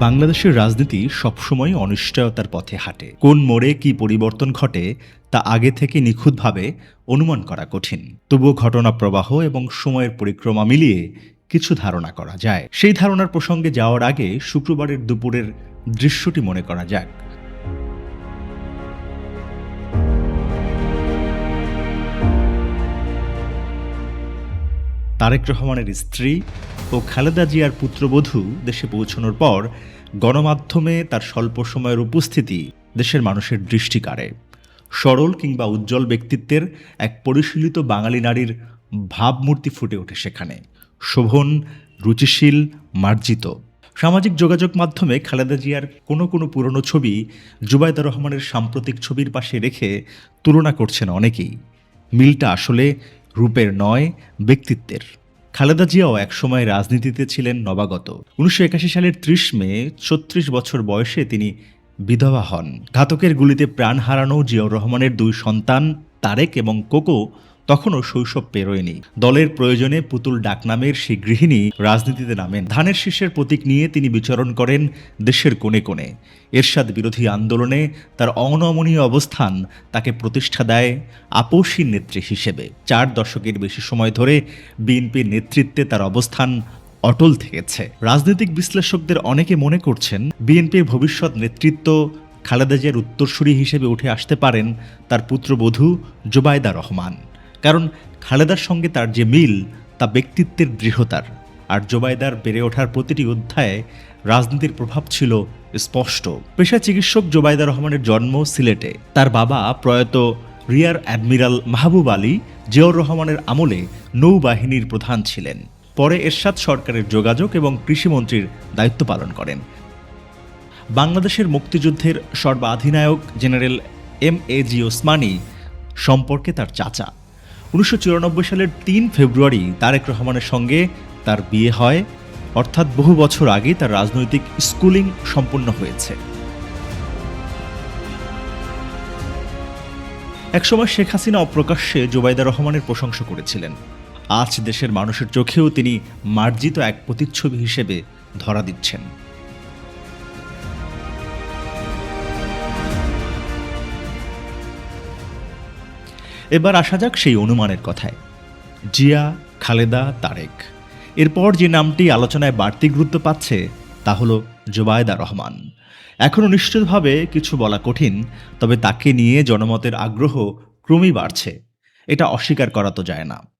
বাংলাদেশের রাজনীতি সবসময় অনিশ্চয়তার পথে হাঁটে। কোন মোড়ে কি পরিবর্তন ঘটে, তা আগে থেকে নিখুঁতভাবে অনুমান করা কঠিন। তবুও ঘটনা প্রবাহ এবং সময়ের পরিক্রমা মিলিয়ে কিছু ধারণা করা যায়। সেই ধারণার প্রসঙ্গে যাওয়ার আগে শুক্রবারের দুপুরের দৃশ্যটি মনে করা যাক। তারেক রহমানের স্ত্রী ও খালেদা জিয়ার পুত্রবধূ দেশে পৌঁছানোর পর গণমাধ্যমে তার স্বল্প সময়ের উপস্থিতি দেশের মানুষের দৃষ্টি কাড়ে। সরল কিংবা উজ্জ্বল ব্যক্তিত্বের এক পরিশীলিত বাঙালি নারীর ভাবমূর্তি ফুটে ওঠে সেখানে। শোভন, রুচিশীল, মার্জিত। সামাজিক যোগাযোগ মাধ্যমে খালেদা জিয়ার কোনো কোনো পুরনো ছবি জুবাইদা রহমানের সাম্প্রতিক ছবির পাশে রেখে তুলনা করছেন অনেকেই। মিলটা আসলে রূপের নয়, ব্যক্তিত্বের। খালেদা জিয়াও এক সময় রাজনীতিতে ছিলেন নবাগত। উনিশশো একাশি সালের ত্রিশ মে, ছত্রিশ বছর বয়সে তিনি বিধবা হন। ঘাতকের গুলিতে প্রাণ হারানো জিয়াউর রহমানের দুই সন্তান তারেক এবং কোকো তখনও শৈশব পেরোয়নি। দলের প্রয়োজনে পুতুল ডাকনামের সেই গৃহিণী রাজনীতিতে নামেন। ধানের শীর্ষের প্রতীক নিয়ে তিনি বিচরণ করেন দেশের কোণে কোণে। এরশাদ বিরোধী আন্দোলনে তার অনমনীয় অবস্থান তাকে প্রতিষ্ঠা দেয় আপোষী নেত্রী হিসেবে। চার দশকের বেশি সময় ধরে বিএনপির নেতৃত্বে তার অবস্থান অটল থেকেছে। রাজনৈতিক বিশ্লেষকদের অনেকে মনে করছেন, বিএনপির ভবিষ্যৎ নেতৃত্ব খালেদা জিয়ার উত্তরসূরি হিসেবে উঠে আসতে পারেন তার পুত্রবধূ জোবায়দা রহমান। কারণ খালেদার সঙ্গে তার যে মিল, তা ব্যক্তিত্বের দৃঢ়তার। আর জোবায়দার বেড়ে ওঠার প্রতিটি অধ্যায়ে রাজনীতির প্রভাব ছিল স্পষ্ট। পেশা চিকিৎসক জোবায়দা রহমানের জন্ম সিলেটে। তার বাবা প্রয়াত রিয়ার অ্যাডমিরাল মাহবুব আলী জিয়াউর রহমানের আমলে নৌবাহিনীর প্রধান ছিলেন। পরে এরশাদ সরকারের যোগাযোগ এবং কৃষিমন্ত্রীর দায়িত্ব পালন করেন। বাংলাদেশের মুক্তিযুদ্ধের সর্বাধিনায়ক general M A G Osmani সম্পর্কে তার চাচা। উনিশশো সালের তিন ফেব্রুয়ারি তারেক রহমানের সঙ্গে তার বিয়ে হয়। অর্থাৎ বহু বছর আগে তার রাজনৈতিক স্কুলিং সম্পন্ন হয়েছে। একসময় শেখ হাসিনা অপ্রকাশ্যে জোবাইদা রহমানের প্রশংসা করেছিলেন। আজ দেশের মানুষের চোখেও তিনি মার্জিত এক প্রতিচ্ছবি হিসেবে ধরা দিচ্ছেন। এবার আসা যাক সেই অনুমানের কথায়। জিয়া, খালেদা, তারেক। এরপর যে নামটি আলোচনায় বাড়তি গুরুত্ব পাচ্ছে, তা হলো জোবায়দা রহমান। এখনও নিশ্চিতভাবে কিছু বলা কঠিন, তবে তাকে নিয়ে জনমতের আগ্রহ ক্রমেই বাড়ছে। এটা অস্বীকার করা তো যায় না।